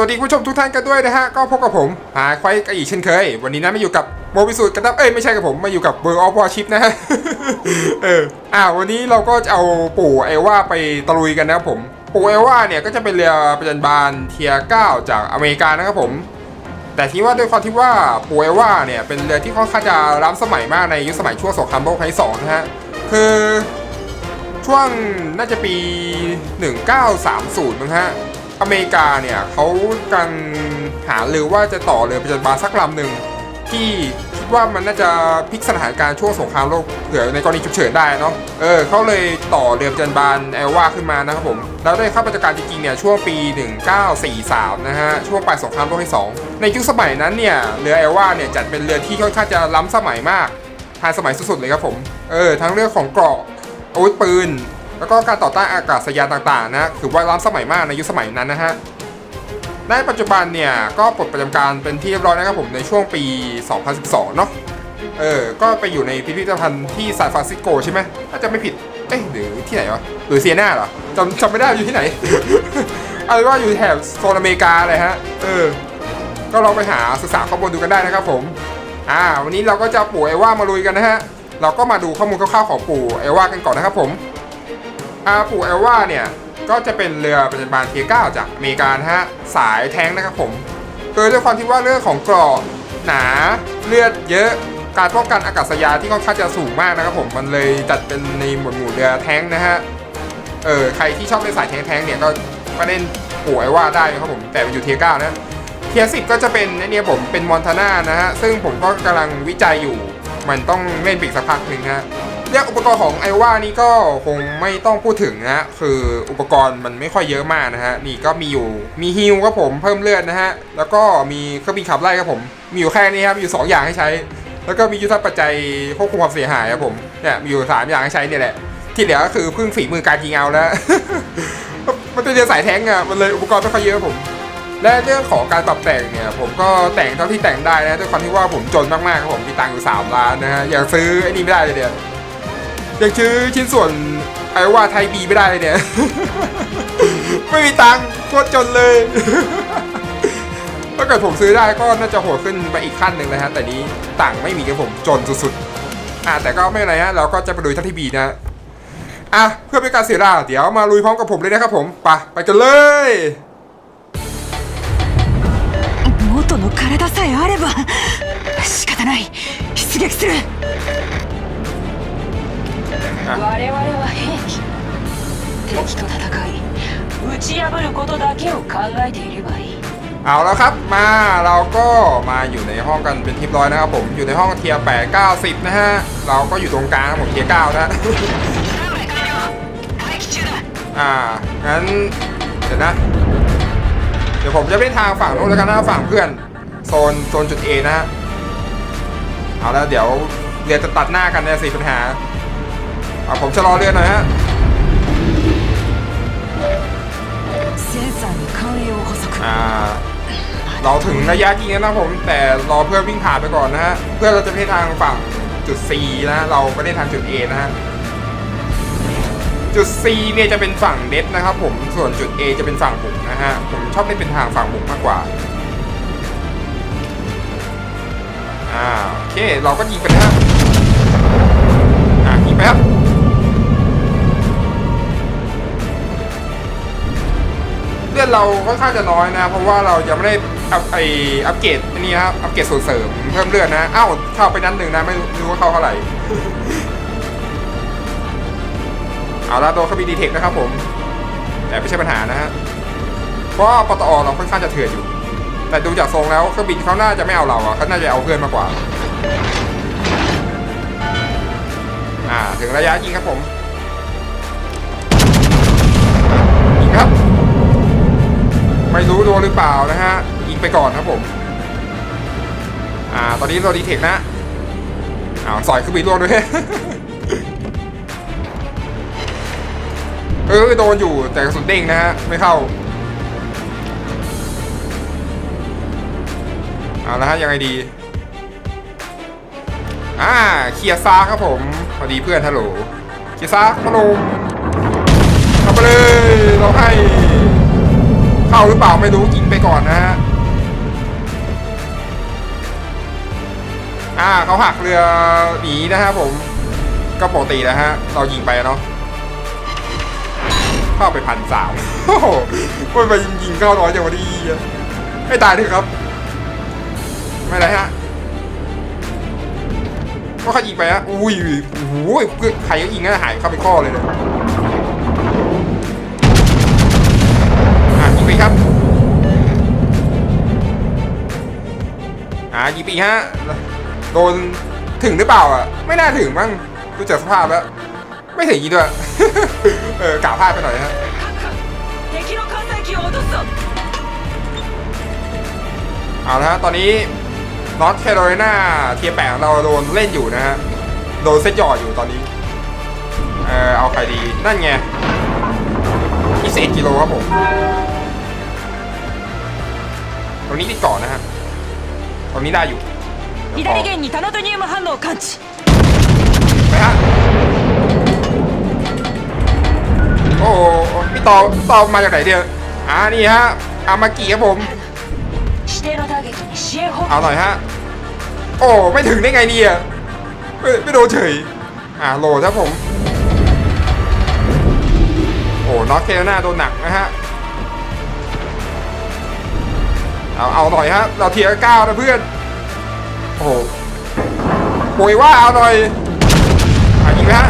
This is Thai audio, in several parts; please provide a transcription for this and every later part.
สวัสดีผู้ชมทุกท่านกันด้วยนะฮะ ก็พบกับผมหาควายกันอีกเช่นเคย วันนี้นะมาอยู่กับโมบิสูตรกันดับเอ้ยไม่ใช่กับผมมาอยู่กับเบอร์ออฟวอชิปนะฮะ เอออ่าวันนี้เราก็จะเอาปู่เอว่าไปตะลุยกันนะครับผม ปู่เอว่าเนี่ยก็จะเป็นเรือประจันบานเทียเก้าจากอเมริกานะครับผม แต่ที่ว่าด้วยความที่ว่าปูเอว่าเนี่ยเป็นเรือที่ค่อนข้างจะล้ำสมัยมากในยุคสมัยช่วงสงครามโลกครั้งที่สองนะฮะ คือช่วงน่าจะปี 1930มั้งฮะ อเมริกาเนี่ยเขากำลังหาเรือว่าจะต่อเรือประจันบานสักลำหนึ่งที่คิดว่ามันน่าจะพลิกสถานการณ์ช่วงสงครามโลกเผื่อในกรณีฉุกเฉินได้เนาะเออเขาเลยต่อเรือประจันบานเอลวาขึ้นมานะครับผมแล้วได้เข้าปฏิบัติการจริงๆเนี่ยช่วงปี 1943 นะฮะช่วงปลายสงครามโลกที่ 2 ในยุคสมัยนั้นเนี่ยเรือเอลวาเนี่ยจัดเป็นเรือที่ค่อนข้างจะล้ำสมัยมากทันสมัยสุดๆเลยครับผมเออทั้งเรื่องของเกราะอาวุธปืน แล้วก็การต่อต้านอากาศยานต่างๆนะถือว่าล้ำสมัยมากในยุคสมัยนั้นนะฮะในปัจจุบันเนี่ยก็ปลดประจำการเป็นที่เรียบร้อยนะครับผมในช่วงปี 2012 เนาะเออ ก็ไปอยู่ในพิพิธภัณฑ์ที่ซานฟรานซิสโกใช่ไหมถ้าจะไม่ผิด เอ๊ะหรือที่ไหนวะ หรือเซียนาเหรอจำจำไม่ได้อยู่ที่ไหนเอาเป็นว่าอยู่แถบโซนอเมริกาเลยฮะ เออ ก็ลองไปหาศึกษาข้อมูลดูกันได้นะครับผม อ่า วันนี้เราก็จะปู่เอว่ามาลุยกันนะฮะ เราก็มาดูข้อมูลคร่าวๆของปู่เอว่ากันก่อนนะครับผม อาปู่เอลว่าเนี่ย ก็จะเป็นเรือประจำบานเทียเก้าจากอเมริกาฮะสายแท้งนะครับผมคือด้วยความที่ว่าเรื่องของกราะหนาเลือดเยอะการป้องกันอากาศยานที่ค่อนข้างจะสูงมากนะครับผมมันเลยจัดเป็นในหมวดหมู่เรือแท้งนะฮะเออใครที่ชอบเล่นสายแท้งๆเนี่ยก็มาเล่นปู่เอลว่าได้นะครับผมแต่อยู่เทียเก้านะเทียสิบก็จะเป็นเนี่ยผมเป็นมอนทาน่านะฮะซึ่งผมก็กำลังวิจัยอยู่มันต้องเล่นปีกสักพักหนึ่งฮะ เรื่องอุปกรณ์ของไอว่านี่ก็คงไม่ต้องพูดถึงนะฮะคืออุปกรณ์มันไม่ค่อยเยอะมากนะฮะนี่ก็มีอยู่มีฮิลครับผมเพิ่มเลือดนะฮะแล้วก็มีเครื่องบินขับไล่ครับผม มีอยู่แค่นี้ครับมีอยู่ 2 อย่างให้ใช้ แล้วก็มียุทธปัจจัยควบคุมความเสียหายครับผมเนี่ยมีอยู่ 3 อย่างให้ใช้เนี่ยแหละ ที่เหลือก็คือพึ่งฝีมือการยิงเอาแล้วมันเป็นเรือสายแท้งอะมันเลยอุปกรณ์ไม่ค่อยเยอะครับผมและเรื่องของการปรับแต่งเนี่ย ผมก็แต่งเท่าที่แต่งได้นะด้วยความที่ว่าผมจนมากๆครับผมมีตังค์อยู่3ล้านนะฮะยังซื้อไอ้นี่ไม่ได้เลยเนี่ย ยังซื้อชิ้นส่วนไอ้ว่าไทยบีไม่ได้เลยเนี่ย ไม่มีตังค์โคตรจนเลย ถ้าเกิดผมซื้อได้ก็น่าจะโหดขึ้นไปอีกขั้นหนึ่งเลยฮะแต่นี้ตังค์ไม่มีครับผมจนสุดๆอ่ะแต่ก็ไม่เป็นไรฮะเราก็จะไปลุยเท่าที่บีนะ อ่ะเพื่อเป็นการเสียเวลาเดี๋ยวมาลุยพร้อมกับผมเลยนะครับผมไปไปกันเลย 元の体さえあれば仕方ない出撃する 我々は兵器敵と戦い打ち破ることだけを考えていればいい เอาแล้วครับมาเราก็มาอยู่ในห้องกันเป็นที่เรียบร้อยนะครับผมอยู่ในห้องเทียร์8 90 นะฮะ เราก็อยู่ตรงกลางครับผมเทียร์9นะ อ่างั้นเดี๋ยวนะ เดี๋ยวผมจะไปทางฝั่งนู้นแล้วกันนะฝั่งเพื่อนโซนโซนจุด A นะฮะเอาแล้วเดี๋ยวเรือจะตัดหน้ากันเนี่ยสิปัญหาเ อะผมชะลอเรือหน่อยฮะเราถึงระยะจริงแล้นะผมแต่รอเพื่อวิ่งผ่านไปก่อนนะฮะเพื่อเราจะไปทางฝั่งจุด C นะเราไม่ได้ทางจุด A นะฮะจุด C เนี่ยจะเป็นฝั่งเด็ตนะครับผมส่วนจุด A จะเป็นฝั่งบุกนะฮะผมชอบไล่เป็นทางฝั่งบุกมากกว่าอ่าโอเคเราก็ยิงไปนะฮะอ่ายิงไปครับ ลือดเราค่อนข้างจะน้อยนะ เพราะว่าเรายังไม่ได้อัพไออัปเกรดอันนี้นะครับอัปเกรดส่วนเสริมเพิ่มเลือดนะอ้าวเข้าไปนัดหนึ่งนะไม่รู้ว่าเข้าเท่าไหร่เอาละโดนเขามีดีเทคนะครับผม แต่ไม่ใช่ปัญหานะฮะเพราะปตอเราค่อนข้างจะเถื่อนอยู่ แต่ดูจากทรงแล้วเครื่องบินเขาน่าจะไม่เอาเราอะเขาน่าจะเอาเพื่อนมากกว่า อ่าถึงระยะยิงครับผม ไม่รู้โดนหรือเปล่านะฮะยิงไปก่อนครับผม อ่า ตอนนี้เราดีเทคนะอ้าวสอยขึ้นบินล่วงด้วยเออโดนอยู่แต่กระสุนเด้งนะฮะไม่เข้าเอาละฮะยังไงดีอ่าเคลียร์ซาครับผมพอดีเพื่อนฮัลโหลเคลียร์ซาพนมเข้าไปเลยเราให้ เข้าหรือเปล่าไม่รู้ยิงไปก่อนนะฮะอ่าเขาหักเรือหนีนะฮะผมก็ปกตินะฮะเรายิงไปเนาะเข้าไปพันสามโอ้โหไปยิงเข้าน้อยจังวะดีอะไม่ตายเถอะครับ ไม่ไรฮะก็เขายิงไปฮะอุ้ยโอ้โหใครก็ยิงนะหายเข้าไปข้อเลยเลย อ่ายี่ปีฮะโดนถึงหรือเปล่าอะ ไม่น่าถึงมั้งดูจากสภาพแล้ว ไม่ถึงยี่ด้วยเออกล่าวพลาดไปหน่อยฮะเอาละฮะตอนนี้นอตแคโรไลนาเทียแปงเราโดนเล่นอยู่นะฮะ โดนเซตหยอดอยู่ตอนนี้ เอ่อเอาใครดีนั่นไง21กิโลครับผม ตรงนี้ติดก่อนนะฮะ ตรงนี้ได้อยู่เดี๋ยวขอ 左舷にタナトニウム反応感知 ไปฮะ โอ้โหพี่ต่อต่อมาจากไหนเดียวอ่านี่ฮะ อามากิครับผม 指定のターゲットに支援砲 เอาหน่อยฮะ โอ้ ไม่ถึงได้ไงเนี่ยไม่ไม่โดนเฉย อ่าโหลดครับผม โอ้น็อตเคนาโดนหนักนะฮะ เอาเอาหน่อยฮะเราเทียร์เก้านะเพื่อนโอ้โหป่วยว่าเอาหน่อยอะยิงไหมฮะ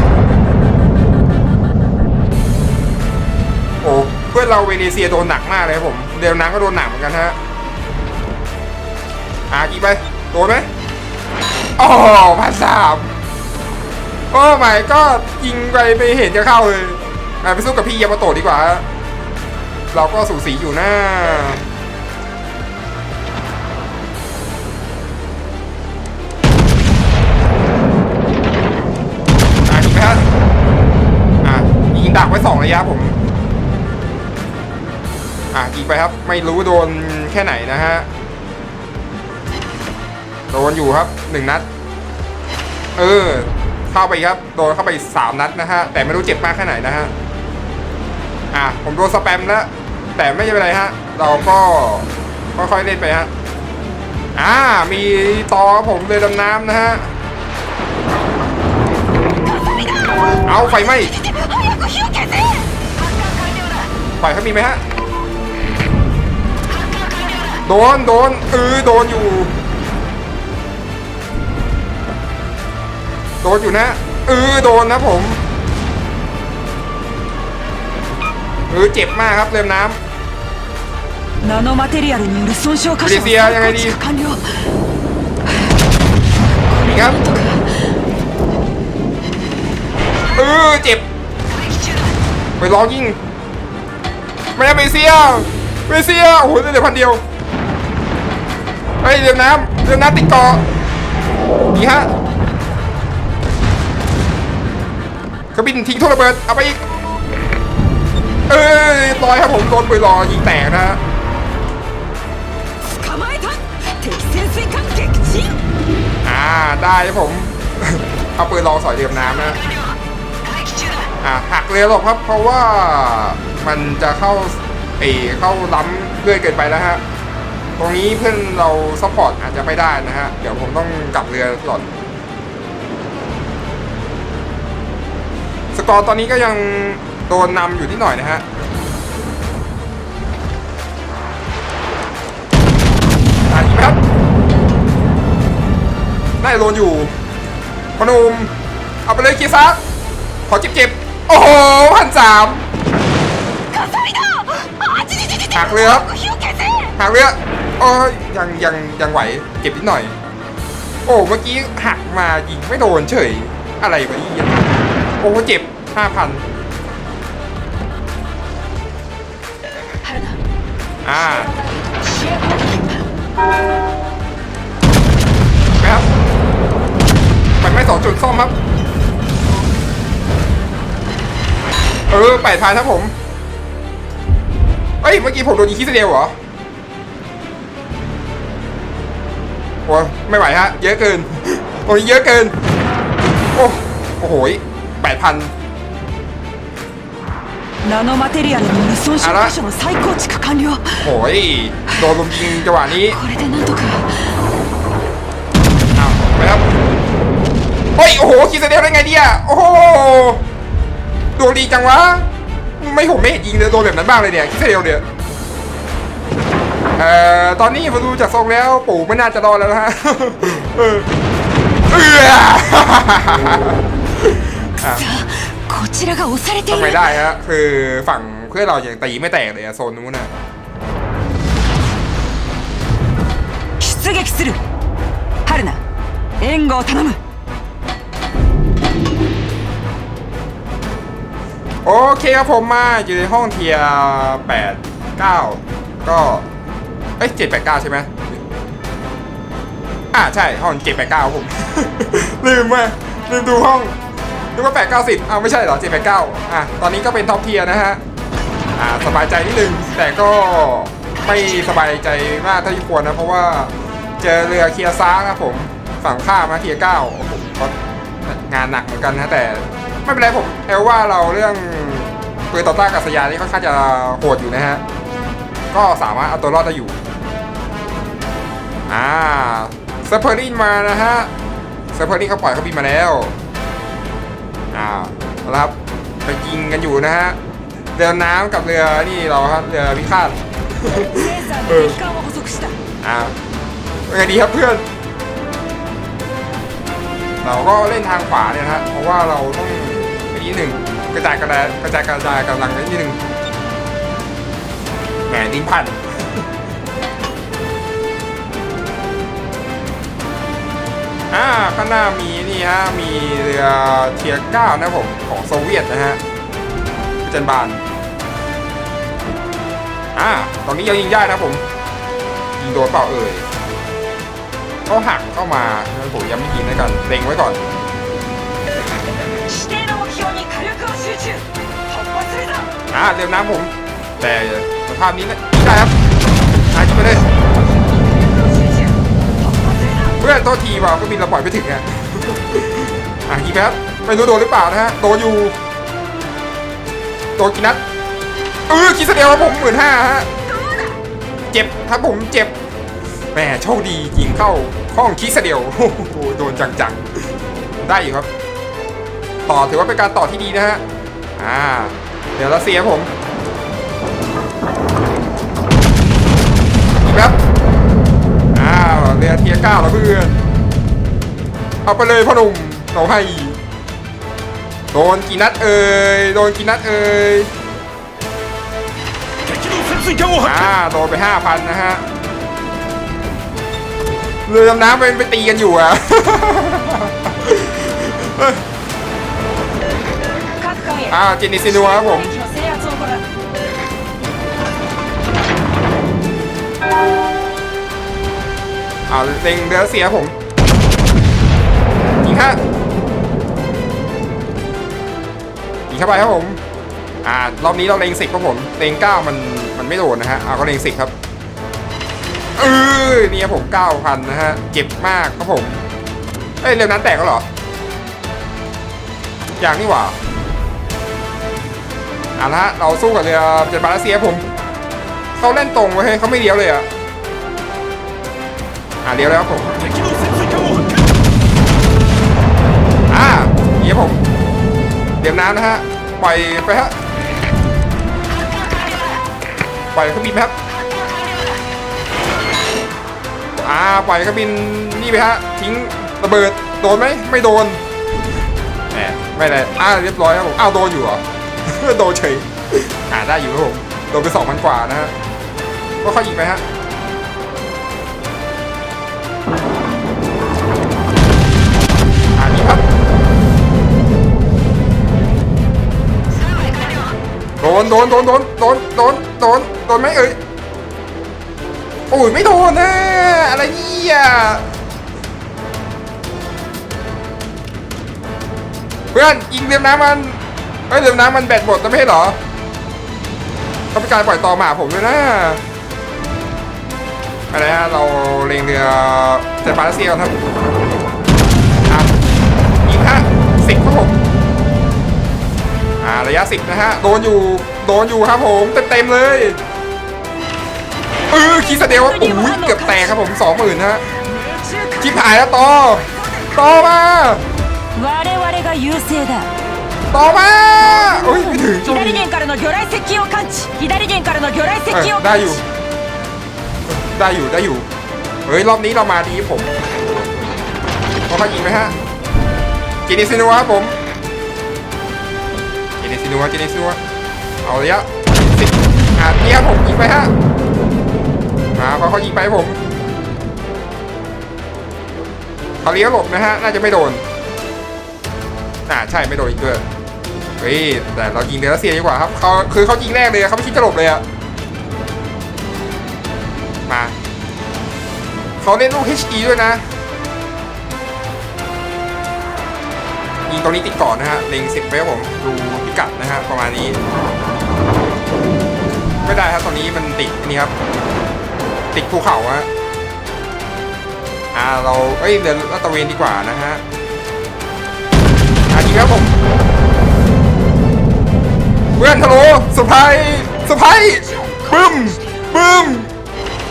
โอ้เพื่อนเราเวเนเซียโดนหนักมากเลยครับผมเดลนังก็โดนหนักเหมือนกันฮะอะยิงไปโดนไหมโอ้พันสามโอ้ไม่ก็ยิงไปไม่เห็นจะเข้าเลยไปสู้กับพี่ยามาโตดีกว่า เราก็สูสีอยู่หนะ ระยะผม อะยิงไปครับ ไม่รู้โดนแค่ไหนนะฮะ โดนอยู่ครับหนึ่งนัด เออ เข้าไปครับ โดนเข้าไปสามนัดนะฮะ แต่ไม่รู้เจ็บมากแค่ไหนนะฮะ อะ ผมโดนสแปมแล้ว แต่ไม่เป็นไรฮะ เราก็ค่อยๆเล่นไปฮะ อ่า มีต่อผมเรือดำน้ำนะฮะ เอาไฟไหม้ 早く火を消せ ไฟเขามีไหมฮะ โดน โดนเออโดนอยู่ โดนอยู่นะเออโดนนะผมเออเจ็บมากครับเรือน้ำ ナノマテリアルによる損傷箇所プレスややがり構築完了 นี่ครับ เจ็บ ไปล้อยิงไม่ได้เบเซียเบเซียโอ้โหเหลือพันเดียวไฮ้เรือน้ำเรือน้ำติดเกาะดีฮะกระบินทิ้งโทระเบิดเอาไปอีก เอ้ยลอยครับผมโดนปืนรอยิงแตกนะฮะอ่าได้ครับผม เอาปืนรอสอยเรือน้ำนะ หักเรือหรอกครับ เพราะว่ามันจะเข้าเออเข้าล้ำเรื่อยเกินไปแล้วฮะตรงนี้เพื่อนเราซัพพอร์ตอาจจะไม่ได้นะฮะ เดี๋ยวผมต้องกลับเรือก่อนสกอร์ตอนนี้ก็ยังโดนนำอยู่ที่หน่อยนะฮะอาอีกไหมครับได้โดนอยู่พนมเอาไปเลยเกียร์ซักขอเจ็บๆ โอ้โหพันสามหักเลยครับหักเรือโอ้ยังยังยังไหวเก็บนิดหน่อย โอ้เมื่อกี้หักมายิงไม่โดนเฉย อะไรวะยี่โอ้เจ็บห้าพันอ่าครับไปไม่สองจุดซ่อมครับ เออแปดพันครับผม เอ้ย เมื่อกี้ผมโดนยิงคิสเดียวเหรอ โอ้ยไม่ไหวฮะ เยอะเกิน โอ้ยเยอะเกิน โอ้โอ้โหแปดพัน ナノマテリアルの無損傷箇所の再構築完了 โอ้ยโดนลุมยิงจังหวะนี้ これでなんとか อ้าวไปครับเฮ้ยโอ้โหคิดเสเดียวได้ไงเนี่ยโอ้โห ดวงดีจังวะไม่ผมไม่เห็นยิงเลยโดนแบบนั้นบ้างเลยเนี่ยคิดเสเดียวเนี่ยเอ่อตอนนี้ผมดูจากทรงแล้วปู่ไม่น่าจะรอดแล้วนะฮ ะเออเอออ่ะ さあこちらが押されてい ทำไม る ได้ฮะคือฝั่งเพื่อนเรายังตีไม่แตกเลยอะโซนนู้นน่ะ 出撃する春菜援護を頼む โอเคครับผมมาอยู่ในห้องเทียแปดเก้าก็เอ้ยเจ็ดแปดเก้าใช่ไหมอ่าใช่ห้องเจ็ดแปดเก้าผม ลืมมาลืมดูห้องนึกว่าแปดเก้าสิบอ้าวไม่ใช่เหรอเจ็ดแปดเก้าอะตอนนี้ก็เป็นท็อปเทียนะฮะอ่าสบายใจนิดนึงแต่ก็ไม่สบายใจมากเท่าที่ควรนะ เพราะว่าเจอเรือเคียร์ซ้าครับผมฝั่งข้ามาเทียเก้าผมก็งานหนักเหมือนกันนะแต่ ไม่เป็นไรผมแอลว่าเราเรื่องปืนต่อต้านกัศยานี่ค่อนข้างจะโหดอยู่นะฮะ ก็สามารถเอาตัวรอดได้อยู่ อ่าเซอร์เพอรี่มานะฮะเซอร์เพอรี่เขาปล่อยเขาบินมาแล้ว อ่าครับไปยิงกันอยู่นะฮะ เรือน้ำกับเรือนี่เราครับเรือพิฆาตเอออ่าไงดีครับเพื่อน เราก็เล่นทางขวาเนี่ยนะฮะ เพราะว่าเราต้อง ไอ้นี้หนึ่งกระจายกระจายกระจายกระจายกำลังนิดนึงแหมดิ้นพันอ่าข้างหน้ามีนี่ฮะมีเรือเทียร์เก้านะผมของโซเวียตนะฮะพิจันบานอ่าตอนนี้ยังยิงได้นะผมยิงโดนเปล่าเอ่ยเขาหักเข้ามาผมยังไม่ยิงแล้วกันเล็งไว้ก่อน อ่เร็วน้ำผม แต่สภาพนี้นะได้ครับหายไปเลยเพื่อนโทษทีว่าก็บินเราปล่อยไม่ถึงอะอะกิงครับไม่รู้โดนหรือเปล่านะฮะโดนอยู่โดนกินัดเออคิดเดียวผมหมื่นห้าฮะเจ็บครับผมเจ็บแหมโชคดียิงเข้าห้องคิดเดียวโดนจังๆได้อยู่ครับ ต่อถือว่าเป็นการต่อที่ดีนะฮะอ่า เดี๋ยวเราเสียผมครับอ้าวเรือเทียเก้าแล้วเพื่อน เอาไปเลยพ่อหนุ่มเราให้ โดนกี่นัดเอ่ย โดนกี่นัดเอ่ยอ่าโดนไปห้าพันนะฮะ เรือดำน้ำไปไปตีกันอยู่อะ อ่าจินิซินัวครับผมเอาเล็งเดือเสียผมยิงฮะยิงเข้าไปครับผมอ่ารอบนี้เราเล็งสิบครับผมเล็งเก้ามันมันไม่โดนนะฮะเอาก็เล็งสิบครับเออเนี่ยผมเก้าพันนะฮะเจ็บมากครับผมเอ้ยเร็วนั้นแตกแล้วเหรออย่างนี่หว่า เอาละเราสู้กับเรือเจ็ดบารัสเซียผมเขาเล่นตรงเว้ยเขาไม่เลี้ยวเลยอะอ่าเลี้ยวแล้วผมอ่าเลี้ยวผมเลี้ยวน้ำนะฮะปล่อยไปฮะปล่อยเครื่องบินครับอ่าปล่อยเครื่องบินนี่ไปฮะทิ้งระเบิดโดนไหมไม่โดนแหมไม่ได้อ่าเรียบร้อยครับผมอ้าวโดนอยู่เหรอ โดนเฉยอ่าได้อยู่ครับผมโดนไปสองพันกว่านะฮะก็ค่อยยิงไปฮะอ่านี่ครับโดนโดนโดนโดนโดนโดนโดนโดนไหมเอ่ยโอ้ยไม่โดนนะอะไรเนี่ยเพื่อนยิงเรือน้ำมัน เอ้ยเดี๋ยวนะมันแบตหมดจะไม่ให้เหรอเขาเป็นการปล่อยต่อหมาผมด้วยนะอะไรนะเราเล็งเรือเซนปาร์เซียครับยิงฮะสิบครับผมอ่าระยะสิบนะฮะโดนอยู่โดนอยู่ครับผมเต็มเลยเออคิดเสเดียวว่าปุ๋ยเกือบแตกครับผมสองหมื่นฮะชิบหายแล้วต่อต่อมา ต่อมาโอ้ยไม่ถึงโชค 左 ดี 舷からの魚雷石を感知左舷からの魚雷 เอ 石 อ を ได้ 感 อยู่ 知 ได้อยู่ได้อยู่ เฮ้ย รอบนี้เรามาดีผมเขามายิงไหมฮะกินิซินัวครับผมกินิซินัวกินิซินัวเอาระยะสิบอ่าเนี่ยผมยิงไปฮะมาเขาเขายิงไปให้ผมเขาเลี้ยวหลบนะฮะ น่าจะไม่โดนน่าใช่ไม่โดนอีกด้วย เฮ้ยแต่เรายิงเดรัสเซียดีกว่าครับเขาคือเขายิงแรกเลยเขาไม่คิดจะหลบเลยอะมาเขาเล่นลูก HE ด้วยนะยิงตรงนี้ติดก่อนนะฮะเล็งสิบไว้ครับผมดูพิกัดนะฮะประมาณนี้ไม่ได้ครับตรงนี้มันติดนี่ครับ ติดภูเขาฮะอ่าเราเอ้ยเดินลาดตะเวนดีกว่านะฮะอ่าดีครับผม เพื่อนฮัลโหลสไพรส์สไพรส์บึ้มบึ้ม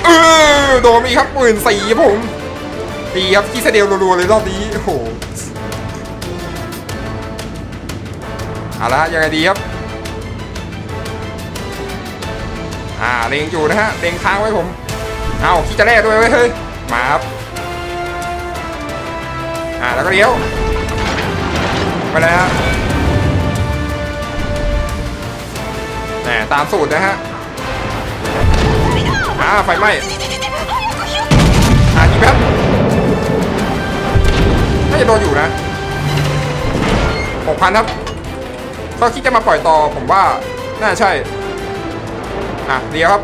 เออโดนอีกครับหมื่นสี่ผมดีครับที่เสเดลรัวๆเลยรอบนี้โอ้โหเอาละยังไงดีครับอ่าเลงอยู่นะฮะเลงค้างไว้ผมเอาคิดจะแลกด้วยเว้ยเฮ้ยมาครับอ่าแล้วก็เลี้ยวไปเลย แหมตามสูตรนะฮะอ่าไฟไหม้อ่ายิงแป๊บน่าจะโดนอยู่นะหกพันครับก็คิดจะมาปล่อยต่อผมว่า น่าใช่ อะเดียวครับ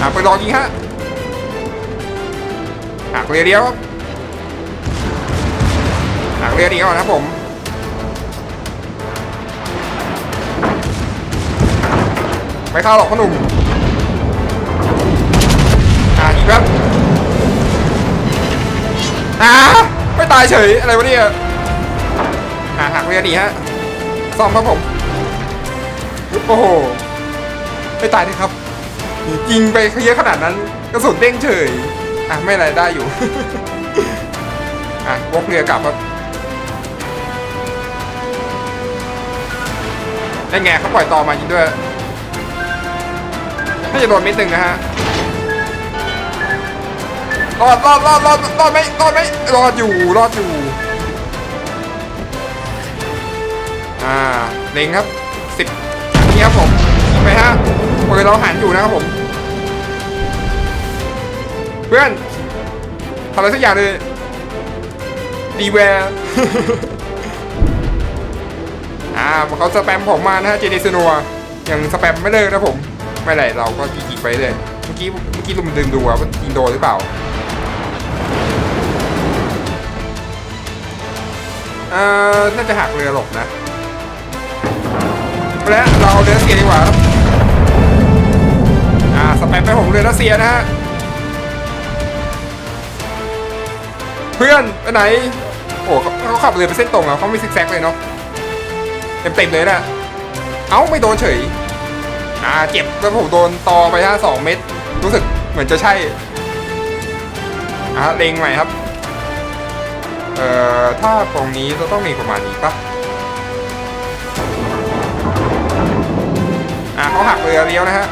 อะไปรองยิงฮะ อะเรียเดียวครับ อะเรียเดียวนะครับผม ไม่เข้าหรอกพ่อหนุ่มอ่าอีกครับอ่าไม่ตายเฉยอะไรวะเนี่ยอ่าหักเรือดีฮะซ่อมครับผมโอ้โหไม่ตายเลยครับยิงไปเยอะขนาดนั้นกระสุนเด้งเฉยอะไม่ไรได้อยู่อะวกเรือกลับครับได้ไงเขาปล่อยต่อมายิงด้วย น่าจะโดนม็ดหนึ่งนะฮะรอดรอดรอดรอดรอดไหมรอดไหมรอดอยู่รอดอยู่อ่าเล็งครับสิบนี่ครับผมไปฮะปืนเราหันอยู่นะครับผม เพื่อนทำอะไรสักอย่างเลยดีแวร์อ่าเขาสแปมผมมานะฮะเจเนซนัวยังสแปมไม่เลิกนะผม ไม่ไรเราก็ยิงไปเลยเมื่อกี้เมื่อกี้ลุมดึงดูว่ามันยิงโดนหรือเปล่าเอ่อน่าจะหักเรือหลบนะไปแล้วเราเรือรัสเซียดีกว่าครับอ่าสแปมไปผมเรือรัสเซียนะฮะเพื่อนไปไหน โอ้เขาขับเรือเป็นเส้นตรงอะเขาไม่ซิกแซกเลยเนาะเต็มเต็มเลยนะเอ้าไม่โดนเฉย อ่าเจ็บแล้วผมโดนตอไปฮะสองเม็ดรู้สึกเหมือนจะใช่อ่าเล็งใหม่ครับ เอ่อ ถ้าตรงนี้จะต้องมีประมาณนี้ปะอ่าเขาหักเรือเลี้ยวนะฮะ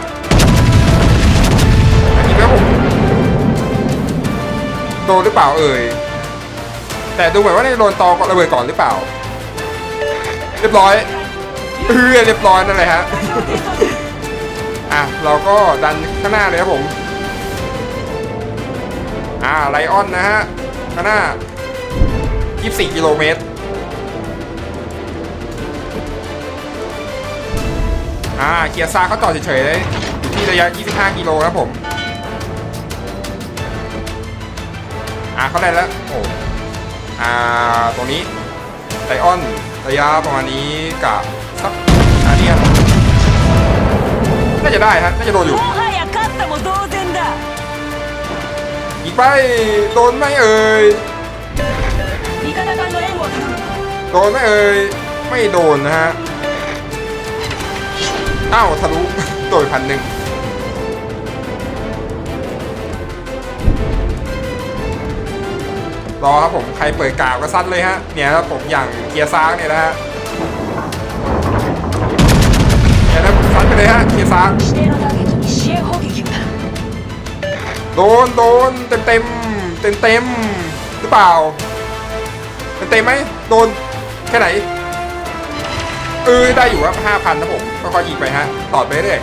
อันนี้แล้วผมโดนหรือเปล่าเอ่ยแต่ดูเหมือนว่าน่าจะโดนตอก่อนระเบิดก่อนหรือเปล่า เรียบร้อยเออเรียบร้อยนั่นแหละฮะ อะเราก็ดันข้างหน้าเลยครับผม อ่าไลออนนะฮะข้างหน้า 24 กิโลเมตร อ่าเกียร์ซาเขาจอเฉยๆเลยอยู่ที่ระยะ 25 กิโลครับผม อ่าเขาได้แล้ว โอ้อ่าตรงนี้ไลออนระยะประมาณนี้กับสักอันนี้ครับ น่าจะได้ฮะน่าจะโดนอยู่อีกไปโดนไม่เอ่ยโดนไม่เอ่ยไม่โดนนะฮะอ้าวทะลุโดยพันหนึ่งรอครับผมใครเปิดกาวก็สั้นเลยฮะเนี่ยครับผมอย่างเกียร์ซ้างเนี่ยนะฮะ เลยฮะเกียร์สามโดนโดนเต็มเต็มเต็มเต็มหรือเปล่าเต็มไหมโดนแค่ไหนเออได้อยู่ว่าห้าพันนะผมก็ค่อยยิงไปฮะต่อไปเรื่อย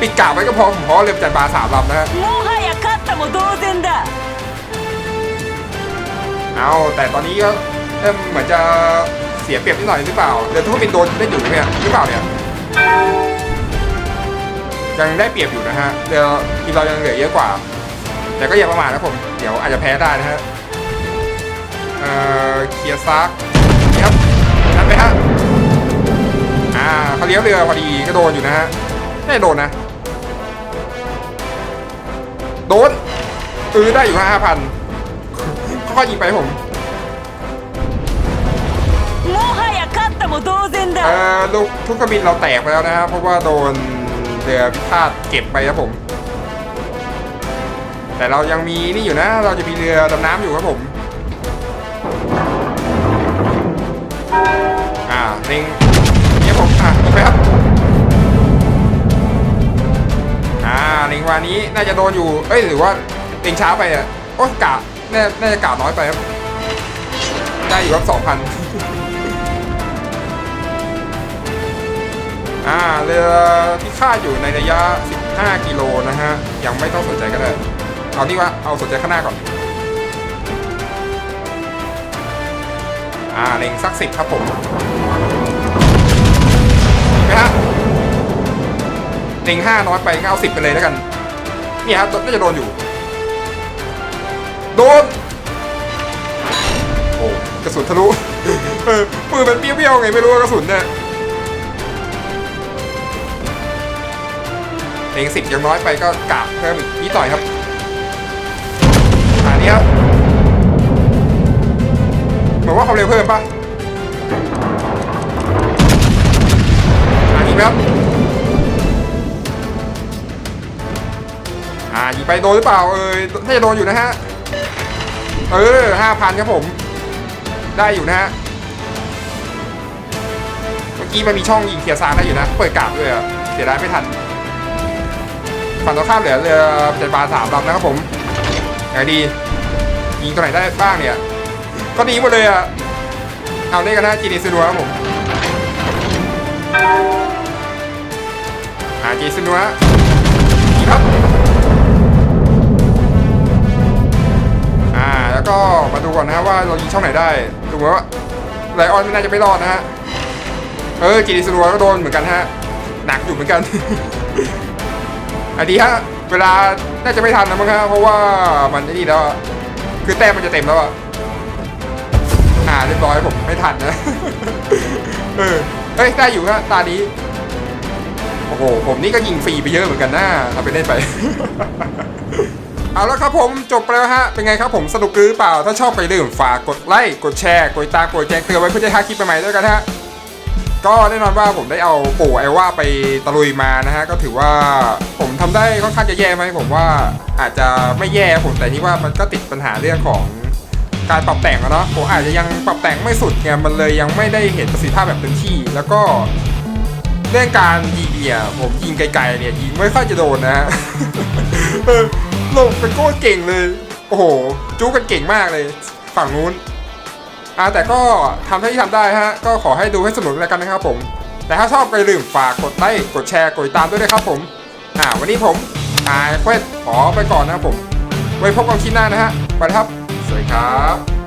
ปิดกาไว้ก็พอผมพอเริ่มจัดบาสามลำนะฮะเอาแต่ตอนนี้ก็เหมือนจะเสียเปรียบนิดหน่อยหรือเปล่าเดี๋ยวถ้าเป็นโดนได้อยู่เนี่ยหรือเปล่าเนี่ย ยังได้เปรียบอยู่นะฮะเรือทีมเรายังเหลือเยอะกว่า แต่ก็อย่าประมาทนะผมเดี๋ยวอาจจะแพ้ได้นะฮะเอ่อเคลียร์ซักครับนั่นไปฮะอ่าเขาเลี้ยวเรือพอดีก็โดนอยู่นะฮะไม่โดนนะ โดนซื้อได้อยู่ห้าพันเขาก็ยิงไปผมเออลูกทุกกระบินเราแตกไปแล้วนะครับเพราะว่าโดน เรือพิฆาตเก็บไปครับผม แต่เรายังมีนี่อยู่นะ เราจะมีเรือดำน้ำอยู่ครับผมอ่าเล็งเนี่ยผมอะยิงไปครับอ่าเล็งวานี้น่าจะโดนอยู่ เอ้ยหรือว่าเล็งช้าไปอะโอ้กะน่าน่าจะกะน้อยไปครับได้อยู่ครับสองพัน อ่าเรือที่คาดอยู่ในระยะ 15 กิโลนะฮะ ยังไม่ต้องสนใจก็ได้ เอานี่วะเอาสนใจข้างหน้าก่อน อ่าเล็งสักสิบครับผมนไหมฮะเล็งห้าน้อยไปก็เอาสิบไปเลยแล้วกันนี่ครับน่าจะโดนอยู่ โดน โอ้กระสุนทะลุเออปืนมันเปี้ยวๆไงไม่รู้กระสุนเนี่ย เองสิบยังน้อยไปก็กาบเพิ่มอีกนิดหน่อยครับอันนี้ครับเหมือนว่าความเร็วเพิ่มปะอันนี้ครับอ่ายิงไปโดนหรือเปล่าเออน่าจะโดนอยู่นะฮะเออห้าพันครับผม ได้อยู่นะฮะเมื่อกี้มันมีช่องยิงเคียร์ซานได้อยู่นะ เปิดกาบด้วยอะเสียดายไม่ทัน ฝั่งตรงข้ามเหลือเรือเจ็ดบาสามลำนะครับผมไงดี ยิงตัวไหนได้บ้างเนี่ย ก็ดีหมดเลยอะ เอาเล่นกันนะจีนีซูนัวครับผมอ่าจีนีซูนัวยิงครับ อ่า แล้วก็มาดูก่อนนะฮะว่าเรายิงช่องไหนได้ดูเหมือนว่าไลออนไม่น่าจะไม่รอดนะฮะ เออจีนีซูนัวก็โดนเหมือนกันฮะ หนักอยู่เหมือนกัน อันนี้ฮะเวลาน่าจะไม่ทันนะมั้งฮะเพราะว่ามันนี่แล้วคือแต้มมันจะเต็มแล้วอะอ่าเรียบร้อยผมไม่ทันนะเออเฮ้ยได้อยู่ฮะตานี้โอ้โหผมนี่ก็ยิงฟรีไปเยอะเหมือนกันนะถ้าไปเล่นไปเอาละครับผมจบไปแล้วฮะ เป็นไงครับผมสนุกหรือเปล่า ถ้าชอบไปลืมฝากกดไลค์ กดแชร์ กดติดตามกดแจ้งเตือนไว้เพื่อจะได้หาคลิปใหม่ๆด้วยกันฮะ ก็แน่นอนว่าผมได้เอาปู่ไอว่าไปตะลุยมานะฮะก็ถือว่าผมทำได้ค่อนข้างจะแย่ไหมผมว่าอาจจะไม่แย่ผมแต่นี่ว่ามันก็ติดปัญหาเรื่องของการปรับแต่งอะเนาะผมอาจจะยังปรับแต่งไม่สุดไงมันเลยยังไม่ได้เห็นประสิทธิภาพแบบเต็มที่ แล้วก็เรื่องการยิงเนี่ยผมยิงไกลๆเนี่ยยิงไม่ค่อยจะโดนนะฮะลงเป็นโคตรเก่งเลย โอ้โหจู้กันเก่งมากเลย ฝั่งนู้น อ่าแต่ก็ทำเท่าที่ทำได้ฮะ ก็ขอให้ดูให้สนุกแล้วกันนะครับผม แต่ถ้าชอบก็อย่าลืมฝากกดไลค์กดแชร์กดติดตามด้วยนะครับผม อ่า วันนี้ผมอายเควสขอไปก่อนนะครับผม ไว้พบกันคลิปหน้านะฮะ ไปครับ สวัสดีครับ